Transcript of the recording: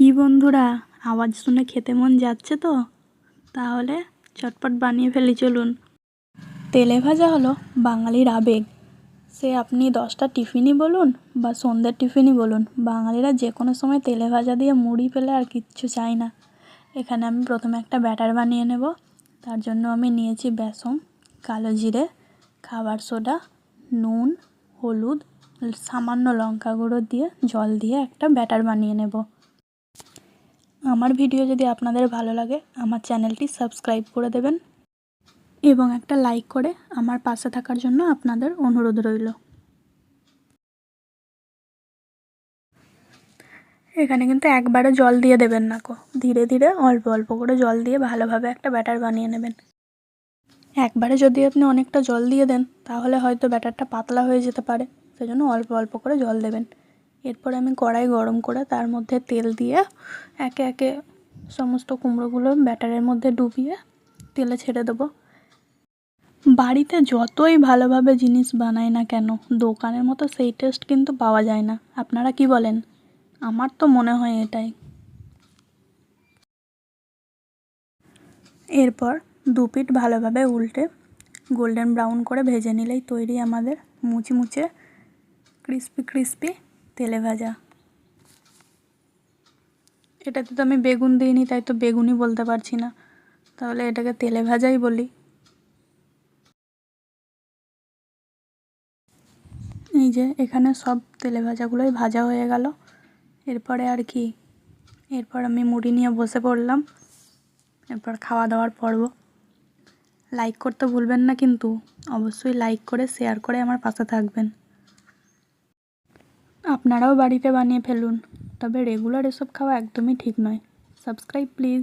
কি বন্ধুরা? আওয়াজ শুনে খেতে মন যাচ্ছে তো? তাহলে চটপট বানিয়ে ফেলি, চলুন। তেলে ভাজা হলো বাঙালির আবেগ। সে আপনি দশটা টিফিনই বলুন বা সন্ধ্যের টিফিনই বলুন, বাঙালিরা যে কোনো সময় তেলে ভাজা দিয়ে মুড়ি পেলে আর কিচ্ছু চাই না। এখানে আমি প্রথমে একটা ব্যাটার বানিয়ে নেব। তার জন্য আমি নিয়েছি বেসন, কালো জিরে, খাবার সোডা, নুন, হলুদ, সামান্য লঙ্কা গুঁড়ো দিয়ে জল দিয়ে একটা ব্যাটার বানিয়ে নেব। আমার ভিডিও যদি আপনাদের ভালো লাগে, আমার চ্যানেলটি সাবস্ক্রাইব করে দেবেন এবং একটা লাইক করে আমার পাশে থাকার জন্য আপনাদের অনুরোধ রইল। এখানে কিন্তু একবারে জল দিয়ে দেবেন না কো ধীরে ধীরে অল্প অল্প করে জল দিয়ে ভালোভাবে একটা ব্যাটার বানিয়ে নেবেন। একবারে যদি আপনি অনেকটা জল দিয়ে দেন, তাহলে হয়তো ব্যাটারটা পাতলা হয়ে যেতে পারে। সেজন্য অল্প অল্প করে জল দেবেন। এরপর আমি কড়াই গরম করে তার মধ্যে তেল দিয়ে একে একে সমস্ত কুমড়োগুলো ব্যাটারের মধ্যে ডুবিয়ে তেলে ছেড়ে দেবো। বাড়িতে যতই ভালোভাবে জিনিস বানাই না কেন, দোকানের মতো সেই টেস্ট কিন্তু পাওয়া যায় না। আপনারা কি বলেন? আমার তো মনে হয় এটাই। এরপর দু পিঠ ভালোভাবে উল্টে গোল্ডেন ব্রাউন করে ভেজে নিলেই তৈরি আমাদের মুচমুচে ক্রিস্পি ক্রিস্পি তেলে ভাজা। এটাতে তো আমি বেগুন দিইনি, তাই তো বেগুনই বলতে পারছি না। তাহলে এটাকে তেলে ভাজাই বলি। এই যে, এখানে সব তেলে ভাজাগুলোই ভাজা হয়ে গেল। এরপরে আর কি? এরপর আমি মুড়ি নিয়ে বসে পড়লাম। এরপর খাওয়া দাওয়ার পর্ব। লাইক করতে ভুলবেন না কিন্তু, অবশ্যই লাইক করে, শেয়ার করে আমার পাশে থাকবেন। আপনারাও বাড়িতে বানিয়ে ফেলুন। তবে রেগুলার এসব খাওয়া একদমই ঠিক নয়। Subscribe please